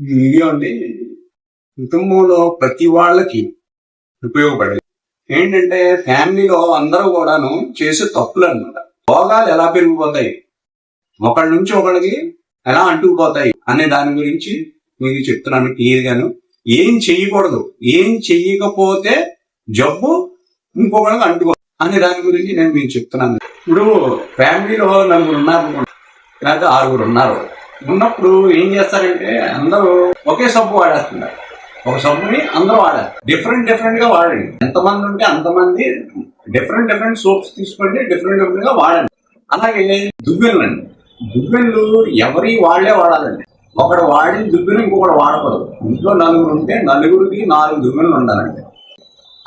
ఈ వీడియో అండి. కుటుంబంలో ప్రతి వాళ్ళకి ఉపయోగపడేది. ఏంటంటే ఫ్యామిలీలో అందరూ కూడాను చేసే తప్పులు అనమాట రోగాలు ఎలా పెరిగిపోతాయి? ఒకళ్ళ నుంచి ఒకళ్ళకి ఎలా అంటుకుపోతాయి? అనే దాని గురించి మీకు చెప్తున్నాను క్లియర్గాను. ఏం చెయ్యకూడదు. ఏం చెయ్యకపోతే జబ్బు ఇంకొకళ్ళకి అంటుకో అనే దాని గురించి నేను మీకు చెప్తున్నాను. ఇప్పుడు ఫ్యామిలీలో నలుగురు ఉన్నారు లేకపోతే ఆరుగురు ఉన్నారు. ఉన్నప్పుడు ఏం చేస్తారంటే అందరూ ఒకే సబ్బు వాడేస్తున్నారు. ఒక సబ్బుని అందరూ వాడాలి డిఫరెంట్ డిఫరెంట్గా వాడండి. ఎంతమంది ఉంటే అంతమంది డిఫరెంట్ డిఫరెంట్ సోప్స్ తీసుకోండి డిఫరెంట్ డిఫరెంట్గా వాడండి. అలాగే దువ్వెనలు అండి. దువ్వెనలు ఎవరి వాళ్ళే వాడాలండి. ఒకడు వాడిన దువ్వెన ఇంకొకటి వాడకూడదు. ఇంట్లో నలుగురు ఉంటే నలుగురికి నాలుగు దువ్వెనలు ఉండాలండి.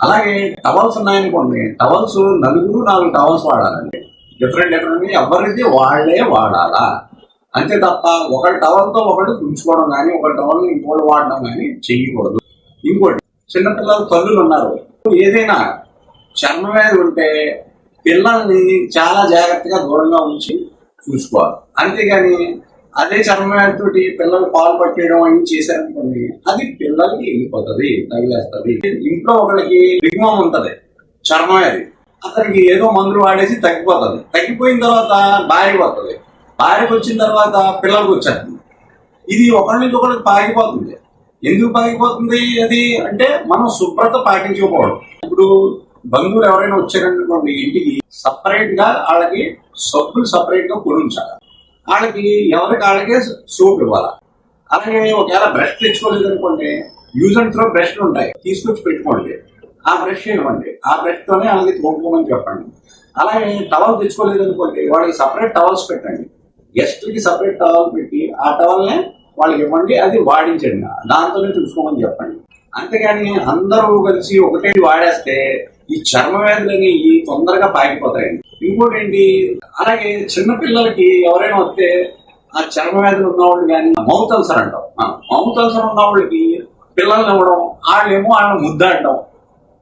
అలాగే టవల్స్ ఉన్నాయనుకోండి టవల్స్ నలుగురు నాలుగు టవల్స్ వాడాలండి. డిఫరెంట్ డిఫరెంట్ ఎవరిది వాళ్ళే వాడాలా? అంతే తప్ప ఒకటి టవల్తో ఒకటి తుంచుకోవడం కానీ ఒక టవల్ ఇంకోటి వాడడం కానీ చెయ్యకూడదు ఇంకోటి చిన్నపిల్లలు తల్లులు ఉన్నారు. ఏదైనా చర్మ వ్యాధి ఉంటే పిల్లల్ని చాలా జాగ్రత్తగా దూరంగా ఉంచి చూసుకోవాలి. అంతేగాని అదే చర్మ పిల్లలు పాలు పట్టేయడం అవి చేశారనుకోండి అది పిల్లలకి వెళ్ళిపోతుంది తగిలేస్తుంది. ఇంట్లో ఒకళ్ళకి బిగ్మం ఉంటది చర్మ వ్యాధి అతనికి ఏదో మందులు వాడేసి తగ్గిపోతుంది. తగ్గిపోయిన తర్వాత భార్యకి వస్తుంది భార్యకు వచ్చిన తర్వాత పిల్లలకు వచ్చేస్తుంది. ఇది ఒకరి నుంచి ఒకరికి పాగిపోతుంది ఎందుకు పాగిపోతుంది అది అంటే మనం శుభ్రత పాటించకపోవడం. ఇప్పుడు బంధువులు ఎవరైనా వచ్చారనుకోండి ఇంటికి సపరేట్గా వాళ్ళకి సబ్బులు సపరేట్గా కొనుంచాలి. వాళ్ళకి ఎవరికి వాళ్ళకే సోప్ ఇవ్వాలి. అలాగే ఒకవేళ బ్రష్ తెచ్చుకోలేదు అనుకోండి యూజ్ అండ్ త్రో బ్రష్లు ఉంటాయి. తీసుకొచ్చి పెట్టుకోండి. ఆ బ్రష్ ఇవ్వండి. ఆ బ్రష్ తోనే వాళ్ళకి తోముకోమని చెప్పండి. అలాగే టవల్ తెచ్చుకోలేదు అనుకోండి వాళ్ళకి సపరేట్ టవల్స్ పెట్టండి. గెస్ట్ సపరేట్ టవల్ పెట్టి ఆ టవల్నే వాళ్ళకి ఇవ్వండి అది వాడించండి. దాంతోనే చూసుకోమని చెప్పండి. అంతేగాని అందరూ కలిసి ఒకటే వాడేస్తే ఈ చర్మ వ్యాధులని ఈ తొందరగా పాకిపోతాయండి ఇంకోటి ఏంటి అలాగే చిన్నపిల్లలకి ఎవరైనా వస్తే ఆ చర్మ వ్యాధులు ఉన్నవాళ్ళు కానీ మౌత్ అల్సర్ అంటాం. మౌత్ అల్సర్ ఉన్న వాళ్ళకి పిల్లల్ని ఇవ్వడం వాళ్ళేమో వాళ్ళని అంటాం.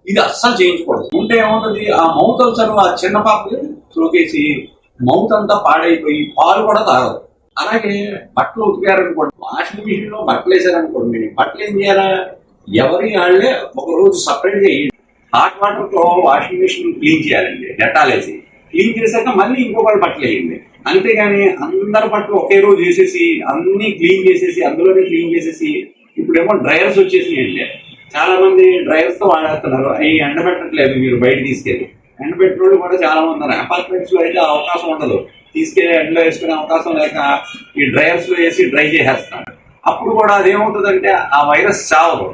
ఇది అస్సలు చేయించకూడదు. ఉంటే ఏమవుతుంది ఆ మౌత్ అల్సర్ ఆ చిన్న పాపకి తోకేసి మౌత్ అంతా పాడైపోయి పాలు కూడా తాగదు అలాగే బట్టలు ఉతికారనుకోండి వాషింగ్ మిషన్లో బట్టలు వేసారనుకోండి బట్టలు ఏం చేయాలా? ఎవరి వాళ్ళే ఒక రోజు సపరేట్గా హాట్ వాటర్తో వాషింగ్ మిషన్ క్లీన్ చేయాలండి డెటాల్ వేసి క్లీన్ చేశాక మళ్ళీ ఇంకొకటి బట్టలు వేయండి. అంతేగాని అందరి బట్టలు ఒకే రోజు వేసేసి అన్ని క్లీన్ చేసేసి అందులోనే క్లీన్ చేసేసి ఇప్పుడేమో డ్రైయర్స్ వచ్చేసినాయండి. చాలా మంది డ్రైవర్స్తో వాడేస్తున్నారు అవి ఎండబెట్టట్లేదు మీరు బయట తీసుకెళ్ళి. ఎండబెట్టిన వాళ్ళు కూడా చాలా మంది ఉన్నారు అపార్ట్మెంట్స్లో అయితే అవకాశం ఉండదు. తీసుకెళ్ళి ఎండలో వేసుకునే అవకాశం లేక ఈ డ్రైవర్స్లో వేసి డ్రై చేసేస్తున్నారు అప్పుడు కూడా అదేమవుతుందంటే ఆ వైరస్ చావదు.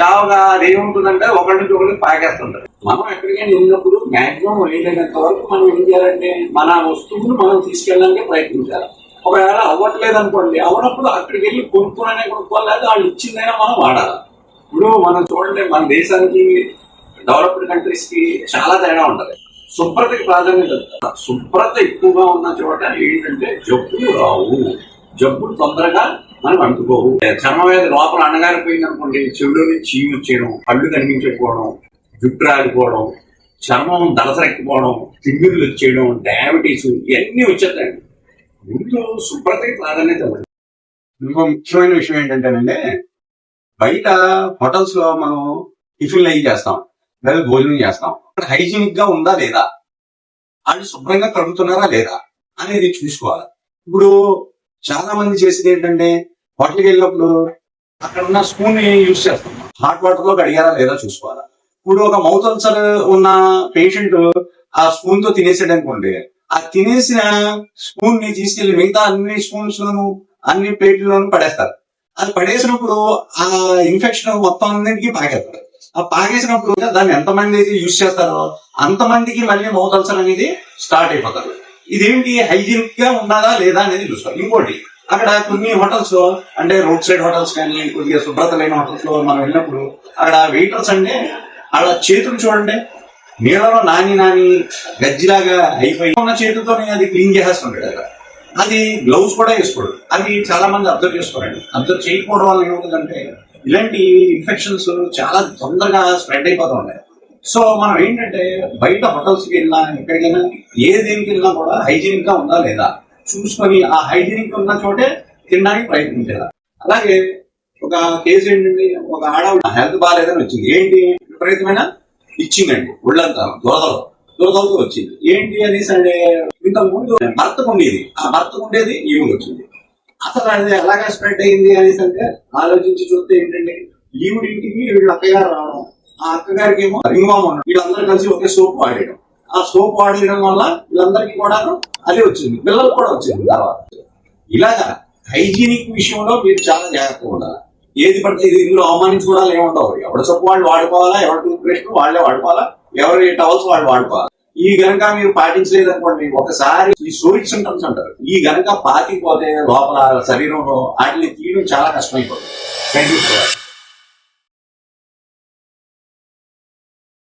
చావగా అదేముంటుందంటే ఒకరి నుంచి ఒకరికి పాకేస్తుంటారు. మనం ఎక్కడికైనా వెళ్ళినప్పుడు మాక్సిమం వెళ్ళినంత వరకు మనం ఏం చేయాలంటే మన వస్తువును మనం తీసుకెళ్ళడానికి ప్రయత్నించాలి. ఒకవేళ అవ్వట్లేదు అనుకోండి అవ్వనప్పుడు అక్కడికి వెళ్ళి కొనుక్కోననే కొనుక్కోవాలి వాళ్ళు ఇచ్చిందైనా మనం వాడాలి. ఇప్పుడు మనం చూడండి మన దేశానికి డెవలప్డ్ కంట్రీస్కి చాలా తేడా ఉంటది. శుభ్రతకి ప్రాధాన్యత శుభ్రత ఎక్కువగా ఉన్న చోట ఏంటంటే జబ్బులు రావు. జబ్బులు తొందరగా మనం అంటుకోవు. చర్మ వ్యాధి లోపల అణగారిపోయింది అనుకోండి చెవిలో నుంచి వచ్చేయడం కళ్ళు కనిపించకపోవడం జుట్టు రాలిపోవడం చర్మం దళసరెక్కిపోవడం తిమ్మిర్లు వచ్చేయడం డయాబెటీస్ ఇవన్నీ వచ్చేస్తాయండి. ముందు శుభ్రతకి ప్రాధాన్యత ఇంకో ముఖ్యమైన విషయం ఏంటంటేనండి బయట హోటల్స్లో మనం టిఫిన్లు అయ్యి చేస్తాం? లేదా భోజనం చేస్తాం. అక్కడ హైజీనిక్గా ఉందా లేదా? వాళ్ళు శుభ్రంగా కడుగుతున్నారా లేదా అనేది చూసుకోవాలి. ఇప్పుడు చాలా మంది చేసేది ఏంటంటే హోటల్కి వెళ్ళినప్పుడు అక్కడ ఉన్న స్పూన్ యూజ్ చేస్తాం. హాట్ వాటర్లో కడిగారా లేదా చూసుకోవాలి. ఇప్పుడు ఒక మౌత్ అల్సర్ ఉన్న పేషెంట్ ఆ స్పూన్తో తినేసాడు అనుకోండి. ఆ తినేసిన స్పూన్ని తీసుకెళ్ళి మిగతా అన్ని స్పూన్స్ అన్ని ప్లేట్లలోనూ పడేస్తారు. అది పడేసినప్పుడు ఆ ఇన్ఫెక్షన్ మొత్తం అన్నింటికి పాకేస్తారు ఆ పాకేసినప్పుడు దాన్ని ఎంతమంది అయితే యూజ్ చేస్తారో అంతమందికి మళ్ళీ మౌత్ అల్సర్ అనేది స్టార్ట్ అయిపోతారు. ఇదేంటి? హైజీనిక్గా ఉన్నదా లేదా అనేది చూస్తారు ఇంకోటి అక్కడ కొన్ని హోటల్స్లో అంటే రోడ్ సైడ్ హోటల్స్ కానీ కొద్దిగా శుభ్రత లేని హోటల్స్లో మనం వెళ్ళినప్పుడు అక్కడ వెయిటర్స్ అంటే అక్కడ చేతులు చూడండి. నీళ్ళలో నాని నాని గజ్జిలాగా అయిపోయి ఉన్న చేతులతోనే అది క్లీన్ చేసేస్తుంటాడు అక్కడ. అది గ్లౌస్ కూడా వేసుకోడు. అది చాలా మంది అబ్జర్వ్ చేసుకోరండి. అబ్జర్వ్ చేయకపోవడం వల్ల ఏమవుతుందంటే ఇలాంటి ఇన్ఫెక్షన్స్ చాలా తొందరగా స్ప్రెడ్ అయిపోతూ ఉంటాయి సో మనం ఏంటంటే బయట హోటల్స్కి వెళ్ళినా ఎక్కడికైనా ఏ దేనికి వెళ్ళినా కూడా హైజీనిక్గా ఉందా లేదా? చూసుకొని ఆ హైజీనిక్ ఉన్న చోటే తినడానికి ప్రయత్నించాలి అలాగే ఒక కేసు ఏంటండి ఒక ఆడవాళ్ళ హెల్త్ బాగాలేదని వచ్చింది. ఏంటి? విపరీతమైన ఇచ్చింగ్ అండి. ఒళ్ళంతా దురదలు దురదలతో వచ్చింది. ఏంటి అనేసి అంటే ఇంతకు ముందు భర్తకు ఉండేది ఆ భర్తకు ఉండేది ఈవిడ వచ్చింది. అసలు అది ఎలాగా స్ప్రెడ్ అయింది అనేసి అంటే ఆలోచించి చూస్తే ఏంటంటే ఈవిడ ఇంటికి వీళ్ళ అక్కగారు రావడం. ఆ అక్కగారికి ఏమో రింగ్మామ్ ఉండడం. వీళ్ళందరూ కలిసి ఒకే సోప్ వాడేయడం. ఆ సోప్ వాడేయడం వల్ల వీళ్ళందరికీ కూడా అదే వచ్చింది. పిల్లలకు కూడా వచ్చింది. తర్వాత ఇలాగా హైజీనిక్ విషయంలో మీరు చాలా జాగ్రత్తగా ఉండాలి. ఏది పడితే ఇది ఇందులో అవమానించుకోవడాలు ఏముండవు. ఎవరి సబ్బు వాళ్ళు వాడుకోవాలా? ఎవరి టూత్ పేస్ట్ వాళ్ళే వాడుకోవాలా? ఎవరి టవల్స్ వాళ్ళు వాడుకోవాలి? ఈ గనక మీరు పాటించలేదనుకోండి ఒకసారి ఈ సోరిక్ సింటమ్స్ అంటారు. ఈ గనక పాతిపోతే లోపల శరీరంలో వాటిని తీయడం చాలా కష్టమైపోతుంది. Thank you